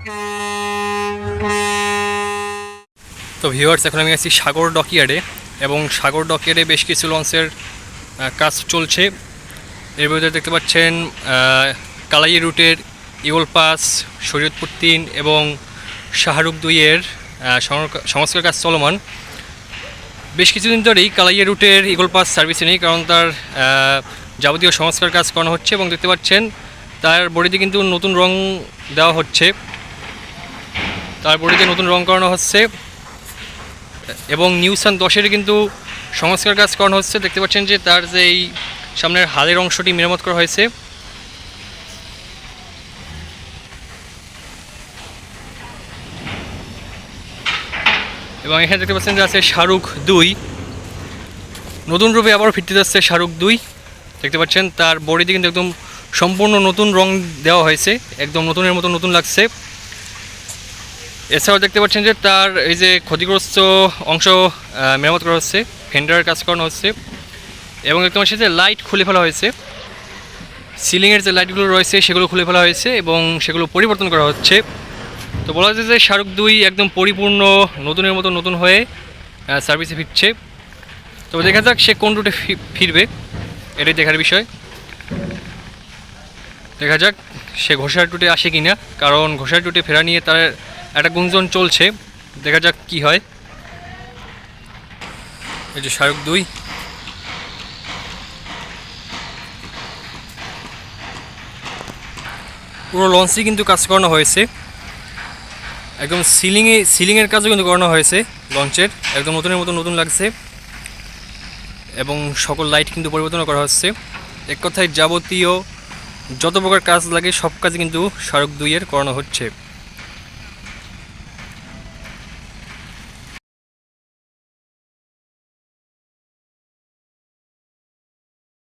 তো ভিউয়ার্স এখন আমি আছি সাগর ডকইয়ার্ডে এবং সাগর ডকইয়ার্ডে বেশ কিছু লঞ্চের কাজ চলছে। এর ভিতরে দেখতে পাচ্ছেন কালাই রুটের ইগল পাস শরীয়তপুর তিন এবং শাহরুখ দুইয়ের সংস্কার কাজ চলমান। বেশ কিছুদিন ধরেই কালাইয়া রুটের ইগল পাস সার্ভিসে নেই, কারণ তার যাবতীয় সংস্কার কাজ করানো হচ্ছে এবং দেখতে পাচ্ছেন, তার বডিতে কিন্তু নতুন রং দেওয়া হচ্ছে। তার বডিতে নতুন রং করানো হচ্ছে। এবং নিউসান দশের কিন্তু সংস্কার কাজ করানো হচ্ছে। দেখতে পাচ্ছেন যে তার যে এই সামনের হালের অংশটি মেরামত করা হয়েছে। এবং এখানে দেখতে পাচ্ছেন যে আছে শাহরুখ দুই। নতুন রূপে আবার ফিরতে যাচ্ছে শাহরুখ দুই। দেখতে পাচ্ছেন তার বডিতে কিন্তু একদম সম্পূর্ণ নতুন রং দেওয়া হয়েছে। একদম নতুনের মতো নতুন লাগছে। এছাড়াও দেখতে পাচ্ছেন যে তার এই যে ক্ষতিগ্রস্ত অংশ মেরামত করা হচ্ছে, ফেন্ডারের কাজ করানো হচ্ছে এবং দেখতে পাচ্ছেন যে লাইট খুলে ফেলা হয়েছে। সিলিংয়ের যে লাইটগুলো রয়েছে সেগুলো খুলে ফেলা হয়েছে এবং সেগুলো পরিবর্তন করা হচ্ছে। তো বলা যায় যে শাহরুখ দুই একদম পরিপূর্ণ, নতুনের মতো নতুন হয়ে সার্ভিসে ফিরছে। তো দেখা যাক সে কোন রুটে ফিরবে, এটাই দেখার বিষয়। দেখা যাক সে ঘোষার টুটে আসে কিনা, কারণ ঘোষার টুটে ফেরা নিয়ে তার একটা গুঞ্জন চলছে, দেখা যাক কি হয়। এই যে শাহরুখ দুই। পুরো লঞ্চই কিন্তু কাজ করানো হয়েছে। একদম সিলিংয়ে, সিলিংয়ের কাজও কিন্তু করানো হয়েছে লঞ্চের একদম নতুনের মতো নতুন লাগছে। এবং সকল লাইট কিন্তু পরিবর্তন করা হচ্ছে। এক কথায় যাবতীয় যত প্রকার কাজ লাগে, সব কাজ কিন্তু শাহরুখ দুইয়ের করানো হচ্ছে।